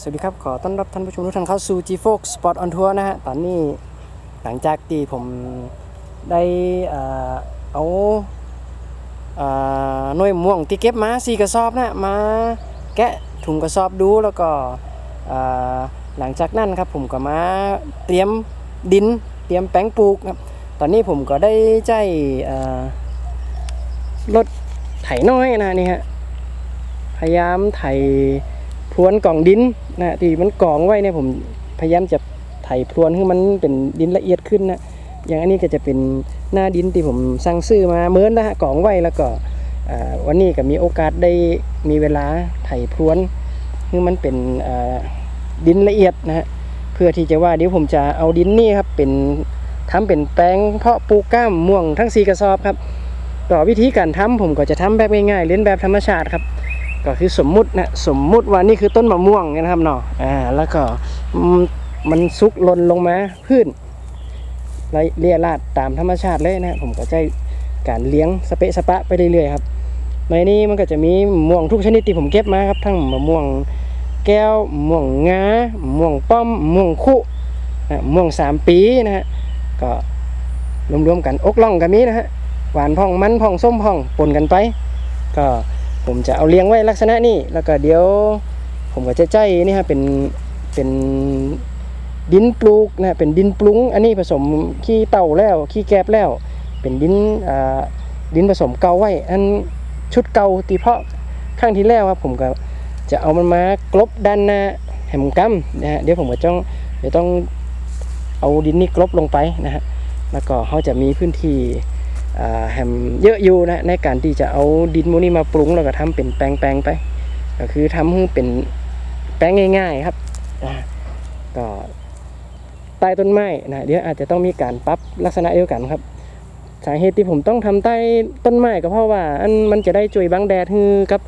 สวัสดีครับ ขอต้อนรับท่านผู้ชมทุกท่านเข้าสู่ G Fox Sport on Tour นะฮะ ตอนนี้หลังจากที่ผมได้เอาหน่วยม่วงที่เก็บมาสี่กระสอบนะมาแกะถุงกระสอบดูแล้วก็หลังจากนั้นครับผมก็มาเตรียมดินเตรียมแป้งปลูกครับตอนนี้ผมก็ได้ใจรถไถน้อยนะนี่ฮะพยายามไถ พรวนกล่องดินนะที่มันกองไว้เนี่ยผมพยายามจะไถพรวนให้มันเป็นดินละเอียดขึ้นนะอย่างอันนี้ก็จะเป็นหน้าดินที่ผมสั่งซื้อมาเมินนะฮะกองไว้แล้วก็วันนี้ก็มีโอกาสได้มีเวลาไถพรวนให้มันเป็นดินละเอียดนะฮะเพื่อที่จะว่าเดี๋ยวผมจะเอาดินนี่ครับเป็นทำเป็นแปลงเพาะปลูกกล้ามม่วงทั้งสีกระสอบครับ ต่อวิธีการทำผมก็จะทำแบบง่ายๆเล่นแบบธรรมชาติครับ ก็คือสมมุตินะสมมุติว่านี่คือต้นมะม่วงนะครับเนาะอ่าแล้วก็มันซุกหล่นลงมาพื้นแล้วเรียราดตามธรรมชาติเลยนะผมก็ใจะการเลี้ยงสเปะสปะไปเรื่อยๆครับในนี้มันก็จะมีมะม่วงทุกชนิดที่ผมเก็บมาครับทั้งมะม่วงแก้วมะม่วงงามะม่วงป้อมมะม่วงคุนะมะม่วงสามปีนะฮะก็รวมๆกันอกล่องก็มีนะฮะหวานพ่องมันพ่องส้มพ่องปนกันไป ก็ ผมจะเอาเลี้ยงไว้ลักษณะนี้แล้วก็เดี๋ยว ผมก็จะใจนี่ฮะเป็นเป็นดินปลูกนะเป็นดินปรุงอันนี้ผสมขี้เต่าแล้วขี้แกบแล้ว เป็นดินอ่าดินผสมเกาไว้อันชุดเกาตีเพาะข้างที่แล้วครับผมก็จะเอามันมากลบด้านหน้าแหมกัมนะฮะเดี๋ยวผมก็ต้องเดี๋ยวต้องเอาดินนี่กลบลงไปนะฮะแล้วก็เขาจะมีพื้นที่ แฮมเยอะอยู่นะในการที่จะเอาดินโมนี่มาปรุงแล้วก็ทำเป็นแปลงๆไป ก็คือทำให้เป็นแป้งง่าย ๆครับก็ใต้ต้นไม้นะเดี๋ยวอาจจะต้องมีการปรับลักษณะเดียวกันครับสาเหตุที่ผมต้องทำใต้ต้นไม้ก็เพราะว่าอันมันจะได้ช่วยบังแดดฮือกับ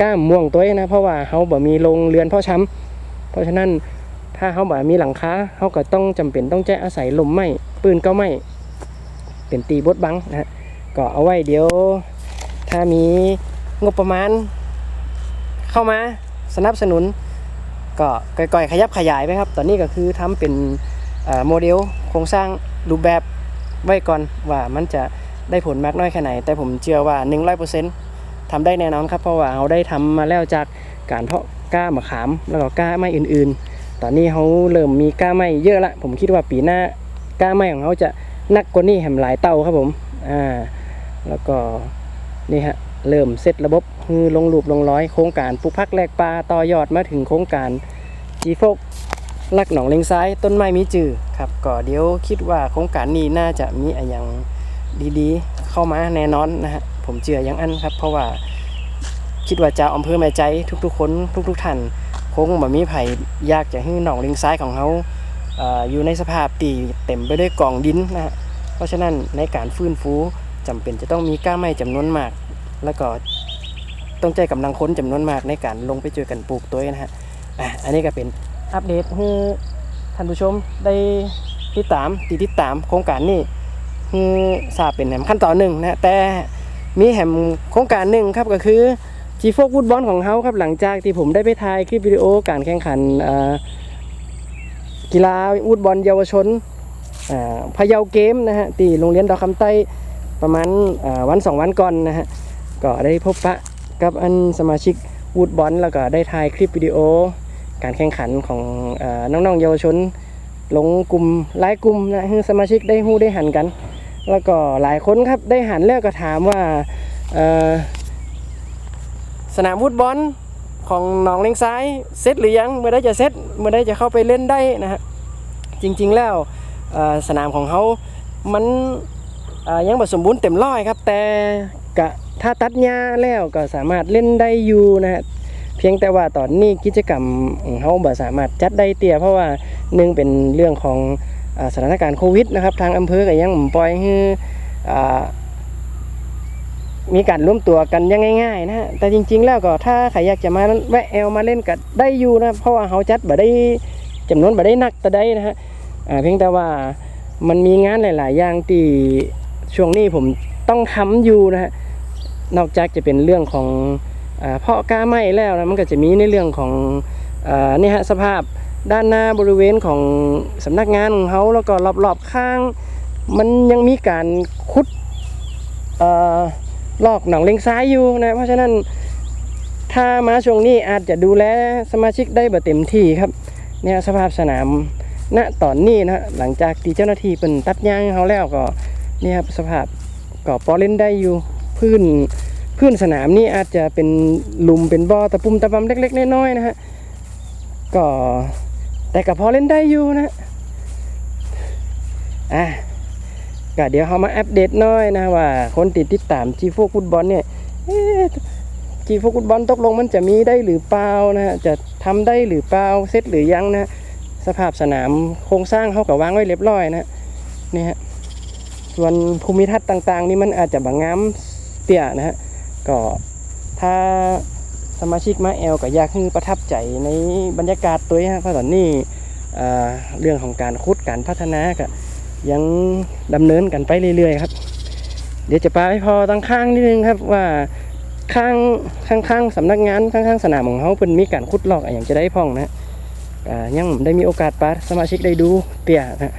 ก้ามม่วงตัวนะเพราะว่าเขาบ่มีโรงเรือนพ่อช้ำเพราะฉะนั้นถ้าเขาบ่มีหลังคาเขาก็ต้องจำเป็นต้องแจ้อาศัยลมไม้ปืนก็ไม้ เป็นตีบดบังนะฮะก็เอาไว้เดี๋ยว ถ้ามีงบประมาณ เข้ามาสนับสนุน ก็ก่อยๆขยับขยายไปครับ ตอนนี้ก็คือทำเป็นโมเดลโครงสร้างรูปแบบไว้ก่อนว่ามันจะได้ผลมากน้อยแค่ไหน แต่ผมเชื่อว่า 100%ทำได้แน่นอนครับ เพราะว่าเราได้ทำมาแล้วจากการเพาะกล้ามะขามแล้วก็กล้าไม้อื่น ๆ ตอนนี้เขาเริ่มมีกล้าไม้เยอะละ ผมคิดว่าปีหน้ากล้าไม้ของเขาจะ นักกว่านี้แหมหลายเต้าครับผมอ่าแล้วก็นี่ฮะเริ่มเซตระบบคือลงรูปลงร้อยโครงการปลูกพักแลกปลาต่อยอดมาถึงโครงการจีโฟกลักหนองเลงซ้ายต้นไม้มีจือครับก็เดี๋ยวคิดว่าโครงการนี้น่าจะมีอะไรอย่างดีๆ เข้ามาแน่นอนนะฮะผมเชื่ออย่างอันครับ เพราะว่าคิดว่าจะอำเภอแม่ใจทุกๆคนทุกๆท่านคงบ่มีไผอยากจะให้หนองเลงซ้ายของเขา อยู่ในสภาพตีเต็มไปด้วยกองดินนะฮะเพราะฉะนั้นในการฟื้นฟูจำเป็นจะต้องมีก้าไม้จำนวนมาก แล้วก็ต้องใจกำลังค้นจำนวนมากในการลงไปเจอกันปลูกตัวนะฮะอะอันนี้ก็เป็นอัปเดตให้ท่านผู้ชมได้ติดตามติดติดตามโครงการนี้ให้ทราบเป็นแหมขั้นตอนหนึ่งนะฮะแต่มีแหมโครงการหนึ่งครับก็คือจีโฟกฟุตบอลของเขาครับหลังจากที่ผมได้ไปถ่ายคลิปวิดีโอการแข่งขันอ่า กีฬาวูดบอลเยาวชนพะเยาเกมนะฮะที่โรงเรียนดอกคำใต้ประมาณวันสองวันก่อนนะฮะก็ได้พบปะกับอันสมาชิกวูดบอลแล้วก็ได้ถ่ายคลิปวิดีโอ การแข่งขันของอน้องๆเยาวชน ลงกลุ่มหลายกลุ่มนะให้สมาชิกได้หู้ได้หันกัน แล้วก็หลายคนครับได้หันแล้วก็ถามว่าสนามวูดบอล ของหนองเลงซ้ายเซตหรือยังเมื่อได้จะเซตเมื่อได้จะเข้าไปเล่นได้นะฮะจริงๆแล้วสนามของเขามันยังบ่สมบูรณ์เต็มร้อยครับ แต่กะถ้าตัดหญ้าแล้วก็สามารถเล่นได้อยู่นะฮะเพียงแต่ว่าตอนนี้กิจกรรมของเขาบ่สามารถจัดได้เตี่ยเพราะว่าหนึ่งเป็นเรื่องของอสถานการณ์โควิดนะครับ ทางอำเภอก็ยังบ่ปล่อยให้อ มีการร่วมตัวกันยังง่ายๆนะฮะแต่จริง ๆ แล้วก็ถ้าใครอยากจะมาแวะแอลมาเล่นก็ได้อยู่นะเพราะว่าเขาจัดบ่ได้จำนวนบ่ได้นักแต่ได้นะฮะเพียงแต่ว่ามันมีงานหลาย ๆ อย่างที่ช่วงนี้ผมต้องทำอยู่นะฮะนอกจากจะเป็นเรื่องของเพาะกล้าไม้แล้วนะมันก็จะมีในเรื่องของอนี่ฮะสภาพด้านหน้าบริเวณของสำนักงานของเขาแล้วก็รอบๆข้าง มันยังมีการขุดเอ่อ ลอกหนองเลงซ้ายอยู่นะ เพราะฉะนั้นถ้ามาช่วงนี้อาจจะดูแลสมาชิกได้แบบเต็มที่ครับ เนี่ยสภาพสนามณตอนนี้นะหลังจากที่เจ้าหน้าที่เป็นตัดยางเขาแล้วก็เนี่ยครับสภาพก็พอเล่นได้อยู่พื้นพื้นสนามนี่อาจจะเป็นลุมเป็นบ่อตะปุ่มตะปำเล็ก ๆน้อยๆนะฮะก็แต่ก็พอเล่นได้อยู่นะอะ ก็เดี๋ยวเขามาอัปเดตหน้อยนะว่า คนติดติดตามจีโฟฟุตบอลเนี่ยจีโฟฟุตบอลตกลงมันจะมีได้หรือเปล่านะจะทำได้หรือเปล่าเซตหรือยังนะสภาพสนามโครงสร้างเขากับวางไว้เรียบร้อยนะนี่ฮะส่วนภูมิทัศน์ต่าง ๆ นี่มันอาจจะบางงามเตี่ยนะฮะก็ถ้าสมาชิกมาแอลก็อยากให้ประทับใจในบรรยากาศตัวนี้ฮะเพราะตอนนี้เรื่องของการคุดการพัฒนาก็ ยังดำเนินกันไปเรื่อยๆครับ เดี๋ยวจะไปพอตั้งข้างนิดนึงครับว่าข้างข้างข้างสำนักงานข้างข้างสนามของเขาเป็นมีการขุดลอกอย่างจะได้พ่องนะยังได้มีโอกาสปาสมาชิกได้ดูเตี่ยนะ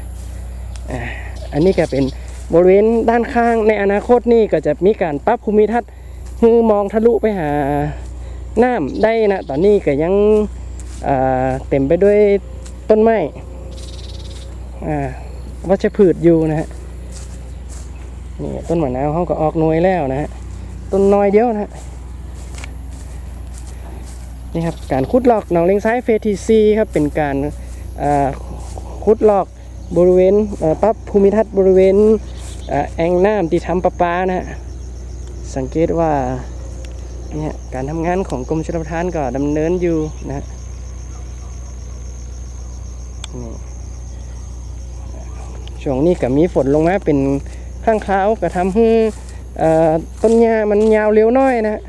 อันนี้ก็เป็นบริเวณด้านข้างในอนาคตนี่ก็จะมีการปรับภูมิทัศน์ให้มองทะลุไปหาน้ำได้นะตอนนี้ก็ยังเต็มไปด้วยต้นไม้อ่า วัชพืชอยู่นะฮะนี่ต้นมะนาวเขาก็ออกหน่วยแล้วนะฮะต้นน้อยเดียวนะฮะนี่ครับการขุดลอกหนองเลงซ้ายเฟสทีซีครับเป็นการขุดลอกบริเวณปรับภูมิทัศน์บริเวณแอ่งน้ำที่ทำประปานะฮะสังเกตว่าเนี่ยการทำงานของกรมชลประทานก็ดำเนินอยู่นะฮะนี่ ช่วงนี้ก็มีฝนลงมาเป็นข้างคราวก็ทำให้ต้นหญ้ามันยาวเร็วน้อยนะ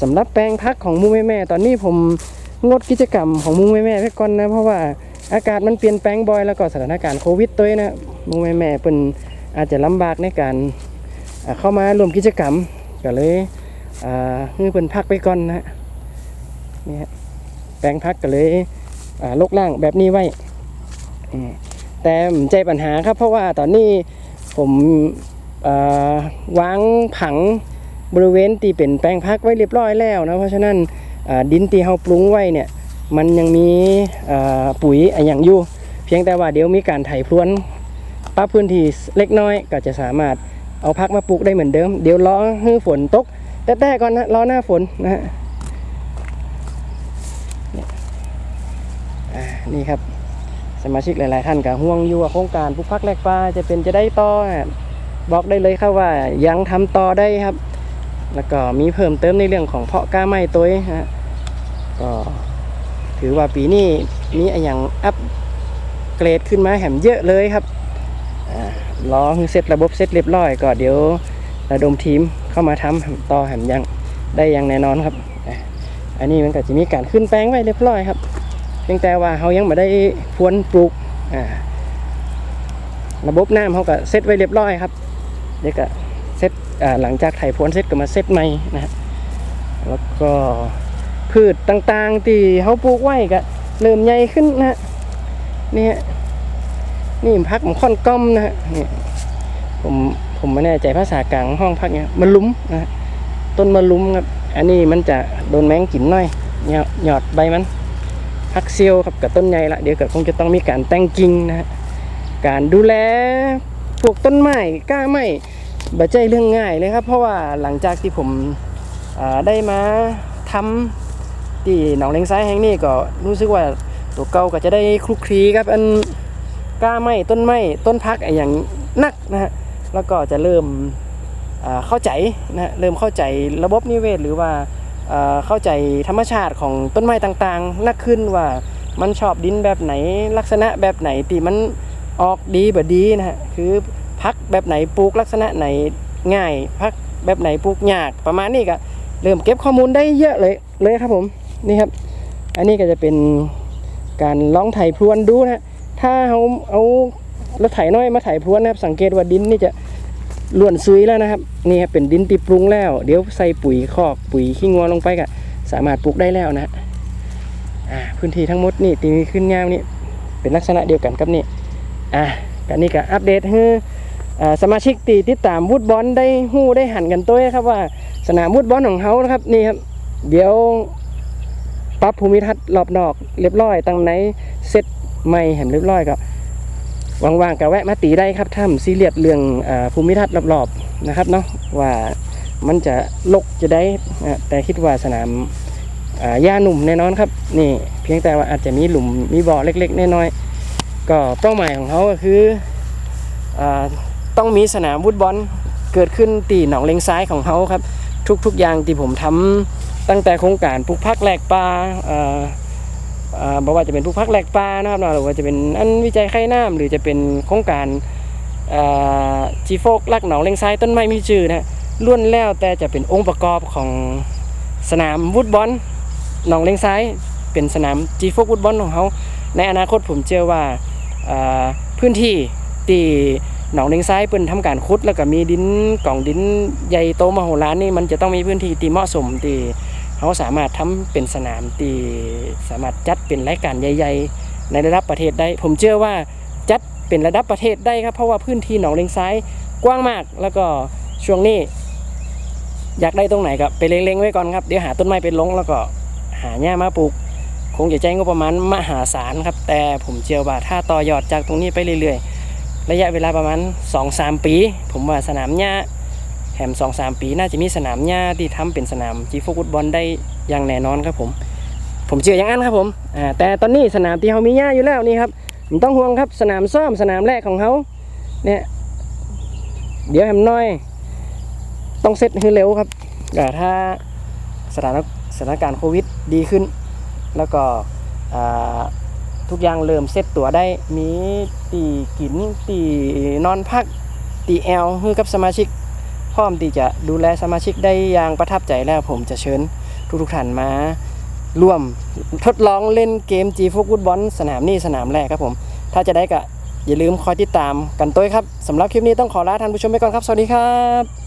สำหรับแปลงพักของมูแม่แม่ตอนนี้ผมงดกิจกรรมของมูแม่แม่ไว้ก่อนนะเพราะว่าอากาศมันเปลี่ยนแปลงบ่อยแล้วก็สถานการณ์โควิดตัวนี้นะมูแม่แม่เป็นอาจจะลำบากในการเข้ามารวมกิจกรรมก็เลยอ่าให้เพิ่นพักไปก่อนนะฮะนี่ฮะแปลงพักก็เลยลกล่างแบบนี้ไว้อืม แต่ผมใจปัญหาครับ เพราะว่าตอนนี้ผมวางผังบริเวณที่เป็นแปลงพักไว้เรียบร้อยแล้วนะเพราะฉะนั้นดินที่เราปรุงไว้เนี่ยมันยังมีปุ๋ยอย่างอยู่ เพียงแต่ว่าเดี๋ยวมีการไถพรวนปรับพื้นที่เล็กน้อยก็จะสามารถเอาพักมาปลูกได้เหมือนเดิม เดี๋ยวรอให้ฝนตก แต่แต่ก่อนนะรอหน้าฝนนะฮะเนี่ยนี่ครับ สมาชิกหลาย ๆ ท่านก็ห่วงอยู่ว่าโครงการปลูกพักแลกปลาจะเป็นจะได้ต่อบอกได้เลยครับว่ายังทำต่อได้ครับ แล้วก็มีเพิ่มเติมในเรื่องของเพาะกล้าไม้ตัวนะฮะก็ถือว่าปีนี้มีอย่างอัปเกรดขึ้นมาแหมเยอะเลยครับอ่ารอเสร็จระบบเสร็จเรียบร้อยก็เดี๋ยวระดมทีมเข้ามาทำต่อแหมยังได้อย่างแน่นอนครับ อันนี้มันก็จะมีการขึ้นแปลงไว้เรียบร้อยครับ เพียงแต่ว่าเขายังไม่ได้พรวนปลูกอ่าระบบน้ำเขาก็เซตไว้เรียบร้อยครับเดี๋ยวก็เซตหลังจากไถพรวนเซตก็มาเซตใหม่นะฮะแล้วก็พืชต่างๆที่เขาปลูกไว้ก็เริ่มใหญ่ขึ้นนะฮะนี่ฮะนี่พักของค่อนก้อมนะฮะนี่ผมผมไม่แน่ใจภาษากลางห้องพักเนี้ยมะลุมนะต้นมะลุมครับ อันนี้มันจะโดนแมงกินหน่อยเนี่ยหยอดใบมัน พักเซียวครับกับต้นใหญ่ละเดี๋ยวก็คงจะต้องมีการแต่งกิ่งนะฮะการดูแลพวกต้นไม้กล้าไม้บ่ใจเรื่องง่ายเลยครับ เพราะว่าหลังจากที่ผมได้มาทำที่หนองเลงซ้ายแห่งนี้ก็รู้สึกว่าตัวเก่าก็จะได้คลุกคลีครับอันกล้าไม้ต้นไม้ต้นพักอย่างนักนะฮะแล้วก็จะเริ่มเข้าใจนะฮะเริ่มเข้าใจระบบนิเวศหรือว่า เข้าใจธรรมชาติของต้นไม้ต่างๆนักขึ้นว่ามันชอบดินแบบไหนลักษณะแบบไหนที่มันออกดีแบบดีนะฮะคือพักแบบไหนปลูกลักษณะไหนง่ายพักแบบไหนปลูกยากประมาณนี้ก็เริ่มเก็บข้อมูลได้เยอะเลยเลยครับผมนี่ครับ อันนี้ก็จะเป็นการลองไถพรวนดูนะฮะถ้าเอาเอารถไถน้อยมาไถพรวนนะครับสังเกตว่าดินนี่จะ ล้วนซุยแล้วนะครับนี่ครับเป็นดินที่ปรุงแล้ว เดี๋ยวใส่ปุ๋ยคอกปุ๋ยขี้งัวลงไปก็สามารถปลูกได้แล้วนะอ่าพื้นที่ทั้งหมดนี่ที่มีขึ้นงามนี่เป็นลักษณะเดียวกันกับนี่อ่ากันนี่ก็อัปเดตให้อ่าสมาชิกตีติดตามวุดบอลได้หู้ได้หันกันตัวนะครับว่าสนามวุดบอลของเขานะครับนี่ครับเดี๋ยวปรับภูมิทัศน์รอบนอกเรียบร้อยตั้งไหนเสร็จใหม่เห็นเรียบร้อยก็ ว่างๆก็แวะมาตีได้ครับถ้ำซีเรียสเรื่องภูมิทัศน์รอบๆนะครับเนาะว่ามันจะลกจะได้แต่คิดว่าสนามอ่าหญ้าหนุ่มแน่นอนครับนี่เพียงแต่ว่าอาจจะมีหลุมมีบ่อเล็กๆน้อยๆก็เป้าหมายของเขาก็คืออต้องมีสนามฟุตบอลเกิดขึ้นตีหนองเลงซ้ายของเขาครับ ทุกๆอย่างที่ผมทำตั้งแต่โครงการปลูกพักแหลกปลาา บอกว่าจะเป็นผู้พักแหลกปลานะครับเนาะหรือว่าจะเป็นอันวิจัยไข่น้ำหรือจะเป็นโครงการจีโฟกลักหนองเลงซ้ายต้นไม้มีชื่อนะล้วนแล้วแต่จะเป็นองค์ประกอบของสนามฟุตบอลหนองเลงซ้าย เป็นสนามจีโฟกฟุตบอลของเขาในอนาคตผมเชื่อว่าพื้นที่ที่หนองเลงซ้ายเป็นทำการขุดแล้วก็มีดินกล่องดินใหญ่โตมโหฬารนี่มันจะต้องมีพื้นที่ที่เหมาะสมที่ เขาสามารถทำเป็นสนามตีสามารถจัดเป็นรายการใหญ่ๆ ในระดับประเทศได้ ผมเชื่อว่าจัดเป็นระดับประเทศได้ครับ เพราะว่าพื้นที่หนองเลงซ้ายกว้างมาก แล้วก็ช่วงนี้ อยากได้ตรงไหนก็ไปเล็งๆไว้ก่อนครับ เดี๋ยวหาต้นไม้ไปลงแล้วก็หาหญ้ามาปลูก คงจะใช้งบประมาณมหาศาลครับ แต่ผมเชื่อว่าถ้าต่อยอดจากตรงนี้ไปเรื่อยๆ ระยะเวลาประมาณ 2-3 ปี ผมว่าสนามหญ้า แถมสองสามปีน่าจะมีสนามหญ้าที่ทำเป็นสนามจีโฟฟุตบอลได้อย่างแน่นอนครับผม ผมเชื่ออย่างนั้นครับผมอ่าแต่ตอนนี้สนามที่เขามีหญ้าอยู่แล้วนี่ครับไม่ต้องห่วงครับสนามซ่อมสนามแรกของเขาเนี่ยเดี๋ยวแฮมน้อย ต้องเซตให้เร็วครับแต่ถ้าสถานสถานการณ์โควิดดีขึ้น แล้วก็ทุกอย่างเริ่มเซตตัวได้มีตีกินตีนอนพักตีแอลให้กับสมาชิก พร้อมที่จะดูแลสมาชิกได้อย่างประทับใจแล้วผมจะเชิญทุกๆท่านมาร่วมทดลองเล่นเกม G ฟุตบอลสนามนี้สนามแรกครับผม ถ้าจะได้ก็อย่าลืมคอยติดตามกันตัวครับสำหรับคลิปนี้ต้องขอลาท่านผู้ชมไปก่อนครับ สวัสดีครับ